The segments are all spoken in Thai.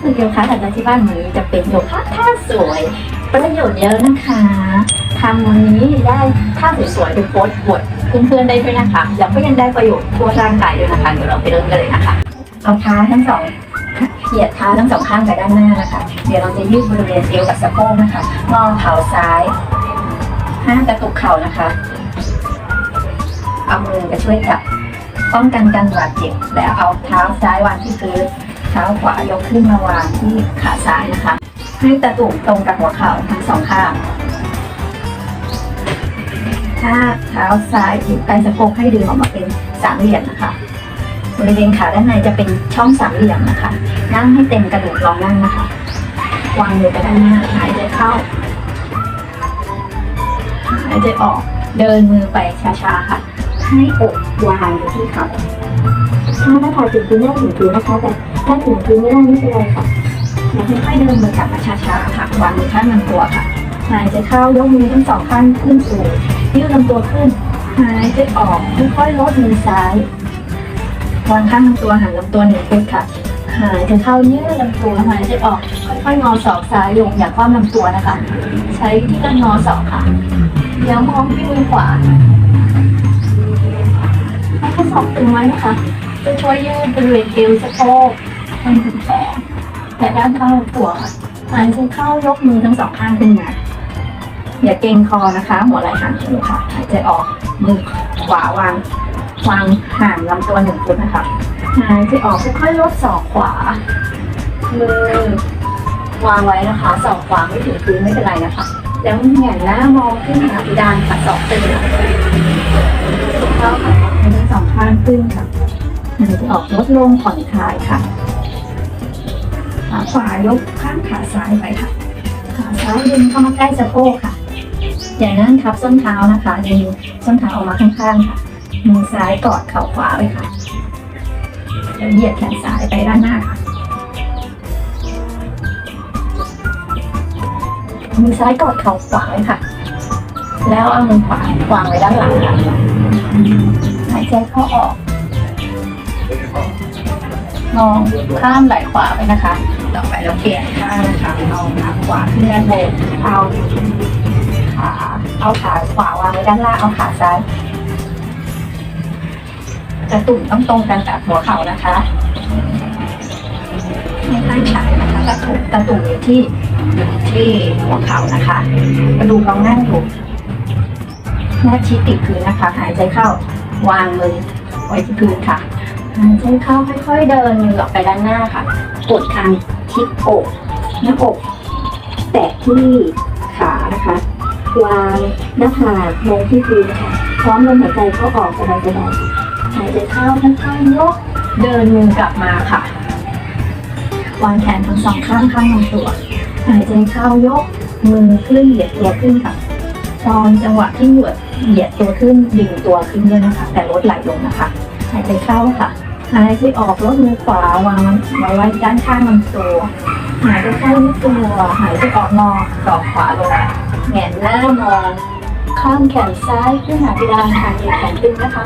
คือโยคะแต่ละที่บ้านนนี้จะเป็นโยคะท่าสวยประโยชน์เยอะนะคะทำวันนี้ได้ท่าสวยๆไปโพสต์บทเพื่อนๆได้ด้วยนะคะแล้วก็ยังได้ประโยชน์ทั่วร่างกายด้วยนะคะเดี๋ยวเราไปเริ่มกันเลยนะคะเอาเท้าทั้งสองเหยียดเท้าทั้งสองข้างไปด้านหน้านะคะ เดี๋ยวเราจะยืดบริเวณเอวกับสะโพกนะคะงอเข่าซ้ายห้ามกระตุกเข่านะคะเอามือไปช่วยจับป้องกันการบาดเจ็บแล้วเอาเท้าซ้ายวางที่พื้น เท้าขวายกขึ้นมาวางที่ขาซ้ายนะคะ ให้ตะตุ่มตรงกับหัวเข่าทั้งสองข้าง ถ้าเท้าซ้ายอยู่ใกล้สะโพกให้ดึงออกมาเป็นสามเหลี่ยมนะคะ บริเวณขาด้านในจะเป็นช่องสามเหลี่ยมนะคะ นั่งให้เต็มกระดูกลองนั่งนะคะ วางมือไปด้านหน้าหายใจเข้า หายใจออก เดินมือไปช้าๆค่ะ ให้อกวางอยู่ที่เข่าถ้าหน้าผากถึงพื้นไม่ได้ถึงพื้นนะคะแต่ ถ้าถึงพื้นไม่ได้ไม่เป็นไรค่ะแล้วค่อยๆเดินมือกลับมาช้าๆค่ะวางมือข้างลำตัวค่ะ หายใจเข้ายกมือทั้งสองข้างขึ้นสูงยืดลำตัวขึ้น หายใจออกค่อยๆลดมือซ้ายวางข้างลำตัวหันลำตัวหนึ่งฟุตค่ะหายใจเข้ายืดลำตัวหายใจออกค่อยๆงอศอกซ้ายลงอย่าคว่ำลำตัวนะคะ ใช้ที่การงอศอกค่ะเดี๋ยวมองที่มือขวาให้ข้อศอกตึงไว้นะคะจะช่วยยืดบริเวณเอวสะโพก ไปถึงแขนแต่ด้านเข้าตัวหายใจเข้ายกมือทั้งสองข้างขึ้นมาอย่าเกรงคอนะคะ หัวไหล่ห่างหูค่ะหายใจออกมือขวาวางวางห่างลำตัวหนึ่งฟุตนะคะหายใจออกค่อยๆลดศอกขวามือวางไว้นะคะศอกขวาไม่ถึงพื้นไม่เป็นไรนะคะแล้วแหงนหน้ามองขึ้นหาเพดานค่ะศอกตึงเข้าค่ะทั้งสองข้างขึ้นค่ะหายใจออกลดลงผ่อนคลายค่ะ ขวายกข้างขาซ้ายไปค่ะ ขาซ้ายดึงเข้ามาใกล้สะโพกค่ะ อย่านั่งทับส้นเท้านะคะดึงส้นเท้าออกมาข้างๆค่ะ มือซ้ายกอดเข่าขวาไว้ค่ะแล้วเหยียดแขนซ้ายไปด้านหน้าค่ะ มือซ้ายกอดเข่าขวาไว้ค่ะ แล้วเอามือขวาวางไว้ด้านหลังค่ะ หายใจเข้าออก มองข้ามไหล่ขวาไปนะคะ ต่อไปเราเปลี่ยนข้างนะคะเอาขาขวาขึ้นด้านบนเอาขาเอาขาขวาวางไว้ด้านล่างเอาขาซ้ายกระตุ่มต้องตรงกันกับหัวเข่านะคะไม่ข้างฉายนะคะกระตุ่มกระตุ่มอยู่ที่ที่หัวเข่านะคะกระดูกลองนั่งอยู่แนบชิดติดพื้นนะคะ หายใจเข้าวางมือไว้ที่พื้นค่ะ หายใจเข้าค่อยๆเดินมือออกไปด้านหน้าค่ะกดคางทิศอกหน้าอก แตะที่ขานะคะ วางหน้าผากลงที่พื้นค่ะ พร้อมลมหายใจเข้าออกสบายๆหายใจเข้าค่อยๆยกเดินมือกลับมาค่ะ วางแขนทั้งสองข้างข้างลำตัว หายใจเข้ายกมือขึ้นเหยียดตัวขึ้นค่ะ ตอนจังหวะที่เหยียดเหยียดตัวขึ้นดึงตัวขึ้นด้วยนะคะ แต่ลดไหลลงนะคะ หายใจเข้าค่ะ หายใจออกลดมือขวาวางไว้ไว้ด้านข้างลำตัว หายใจเข้าที่ตัว หายใจออกงอดอกขวาลงแงนหน้ามองข้างแขนซ้ายขึ้นหาเพดานค่ะเหยียดแขนขึ้นนะคะ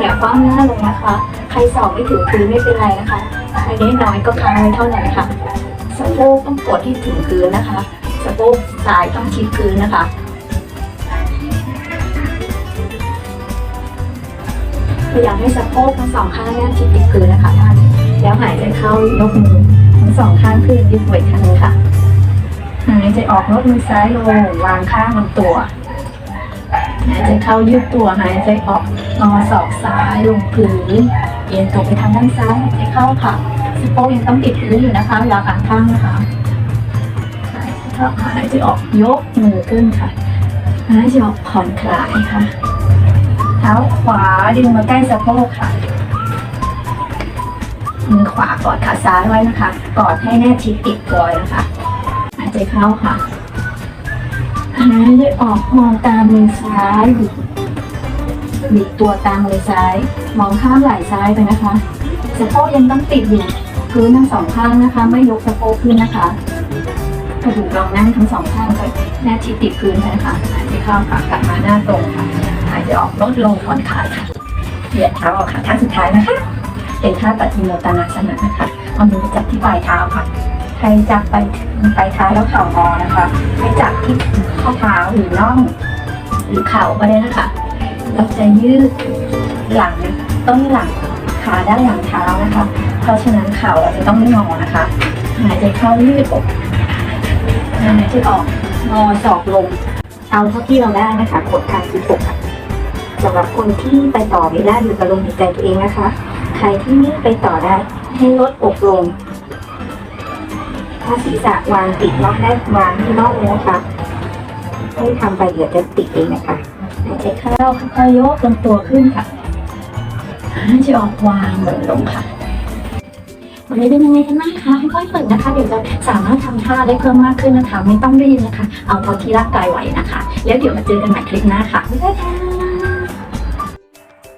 อย่าคว้างหน้าลงนะคะ ใครสอบไม่ถึงพื้นไม่เป็นไรนะคะใครได้น้อยก็ค้างไว้เท่านั้นค่ะสะโพกต้องกดที่ถึงพื้นนะคะสะโพกซ้ายต้องชิดพื้นนะคะ พยายามให้สะโพกทั้งสองข้างแนบชิดติดพื้นนะคะท่าน แล้วหายใจเข้ายกมือทั้งสองข้างขึ้นยืดไว้ครั้งค่ะ หายใจออกลดมือซ้ายลงวางข้างลำตัว หายใจเข้ายืดตัวหายใจออกงอศอกซ้ายลงพื้นเอียงตัวไปทางด้านซ้ายหายใจเข้าค่ะสะโพกยังต้องติดพื้นอยู่นะคะเวลาขาข้างนะคะหายใจออกยกมือขึ้นค่ะหายใจออกผ่อนคลายค่ะ เท้าขวาดึงมาใกล้สะโพกค่ะ มือขวากอดขาซ้ายไว้นะคะ กอดให้แนบชิดติดตัวนะคะหายใจเข้าค่ะหายใจออกมองตามมือซ้ายบิดบิดตัวตามมือซ้าย มองข้ามไหล่ซ้ายไปนะคะสะโพกยังต้องติดอยู่พื้นทั้งสองข้างนะคะ ไม่ยกสะโพกขึ้นนะคะกระดูกรองนั่งทั้งสองข้างก็แนบชิดติดพื้นนะคะหายใจเข้าค่ะกลับมาหน้าตรงค่ะายออกลดลงผ่อนคลายค่ะเหยียดเท้าออกค่ะท่าสุดท้ายนะคะ เป็นท่าปฏิโมตนาสนะนะคะเอามือจับที่ปลายเท้าค่ะใครจับไปถึงปลายเท้าแล้วเข่างอนะคะให้จับที่ข้อเท้าหรือน่อง หรือเข่าก็ได้นะคะ เราจะยืดหลังต้นหลังขาด้านหลังเท้านะคะ เพราะฉะนั้นเข่าเราจะต้องไม่งอนะคะหายใจเข้ายืดอกหายใจออกงอศอกลงเอาเท่าที่เราได้นะคะกดการที่ปกค่ะ สำหรับคนที่ไปต่อไม่ได้อยู่กับลมหายใจตัวเองนะคะ ใครที่ไม่ไปต่อได้ให้ลดอกลง ถ้าศีรษะวางติดนอกได้วางที่นอกเลยนะคะ ให้ทำไปเดี๋ยวจะติดเองนะคะหายใจเข้าค่อยๆยกลำตัวขึ้นค่ะหายใจออกวางเหมือนลงค่ะวันนี้เป็นยังไงกันบ้างคะค่อยๆฝึกนะคะ เดี๋ยวจะสามารถทำท่าได้เพิ่มมากขึ้นนะคะ ไม่ต้องรีบนะคะ เอาเท่าที่ร่างกายไหวนะคะ แล้วเดี๋ยวมาเจอกันใหม่คลิปหน้าค่ะบ๊ายบาย